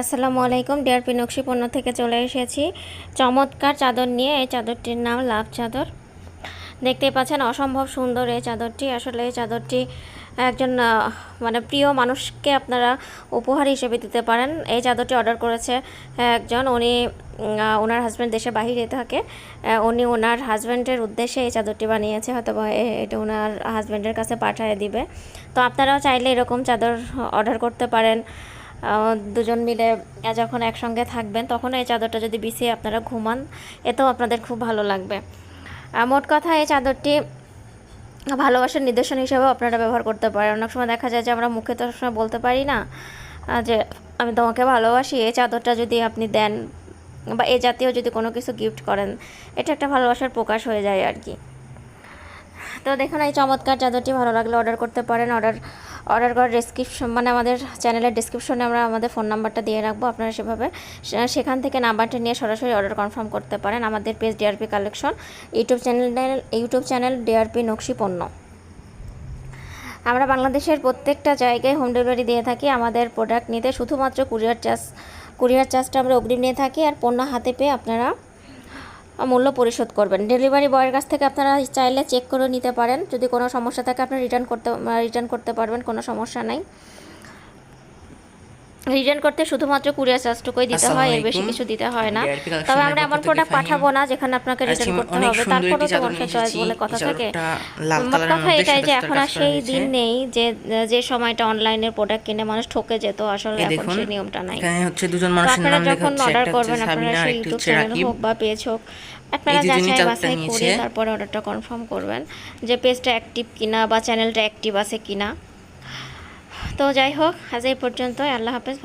আসসালামু আলাইকুম ডিআরপি নকশি পণ্য থেকে চলে এসেছি। চমৎকার চাদর নিয়ে এই চাদরটির নাম লাভ চাদর। দেখতেই পাচ্ছেন অসম্ভব সুন্দর এই চাদরটি। আসলে এই চাদরটি একজন মানে প্রিয় মানুষকে আপনারা উপহার হিসেবে দিতে পারেন। এই চাদরটি অর্ডার করেছে একজন। উনি ওনার হাজব্যান্ড দেশে বাইরে থাকে। উনি ওনার হাজব্যান্ডের উদ্দেশ্যে এই চাদরটি বানিয়েছে। হয়তো এটা ওনার হাজব্যান্ডের কাছে পাঠিয়ে দিবে। তো আপনারাও চাইলে এরকম চাদর অর্ডার করতে পারেন। দুজন মিলে যখন একসঙ্গে থাকবেন, তখন এই চাদরটা যদি বিছিয়ে আপনারা ঘুমান, এতেও আপনাদের খুব ভালো লাগবে। মোট কথা এই চাদরটি ভালোবাসার নিদর্শন হিসেবেও আপনারা ব্যবহার করতে পারেন। অনেক সময় দেখা যায় যে আমরা মুখে তো সময় বলতে পারি না যে আমি তোমাকে ভালোবাসি, এই চাদরটা যদি আপনি দেন বা এ জাতীয় যদি কোনো কিছু গিফট করেন, এটা একটা ভালোবাসার প্রকাশ হয়ে যায় আর কি। তো দেখুন, এই চমৎকার চাদরটি ভালো লাগলে অর্ডার করতে পারেন। অর্ডার অর্ডার করার ডিসক্রিপশন মানে আমাদের চ্যানেলের ডিসক্রিপশনে আমরা আমাদের ফোন নাম্বারটা দিয়ে রাখব, আপনারা সেভাবে সেখান থেকে নাম্বারটা নিয়ে সরাসরি অর্ডার কনফার্ম করতে পারেন আমাদের page DRP collection YouTube channel YouTube channel DRP নকশি পণ্য। আমরা বাংলাদেশের প্রত্যেকটা জায়গায় হোম ডেলিভারি দিয়ে থাকি, আমাদের প্রোডাক্ট নিতে শুধুমাত্র কুরিয়ার চার্জ কুরিয়ার চার্জটা আমরা অগ্রিম নিয়ে থাকি, আর পণ্য হাতে পেয়ে আপনারা মূল্য পরিশোধ করবেন। ডেলিভারি বয়ের কাছ থেকে আপনারা চাইলে চেক করে নিতে পারেন। যদি কোনো সমস্যা থাকে, আপনি রিটার্ন করতে রিটার্ন করতে পারবেন, কোনো সমস্যা নাই। রিটার্ন করতে শুধুমাত্র কুরিয়ার চার্জটুকুই দিতে হয় এর বেশি কিছু দিতে হয় না। তবে আমরা এমন প্রোডাক্ট পাঠাবো না যেখানে আপনাকে রিটার্ন করতে হবে। তারপরেও তো মানুষের চয়েস বলে কথা থাকে। কথা এটাই যে এখন আর সেই দিন নেই যে যে সময়টা অনলাইনের প্রোডাক্ট কিনে মানুষ ঠকে যেত আসলে এখন সেই নিয়মটা নাই। হচ্ছে দুজন মানুষের নাম লেখা যখন হচ্ছে অর্ডার করবেন আপনারা সেই ইউটিউব চ্যানেল হোক বা পেজ হোক আপনারা যাচাই বাছাই করে। তারপরে অর্ডারটা কনফার্ম করবেন যে পেজটা অ্যাক্টিভ কিনা বা চ্যানেলটা অ্যাক্টিভ আছে কিনা। তো যাই হোক আজ এই পর্যন্ত আল্লাহ হাফেজ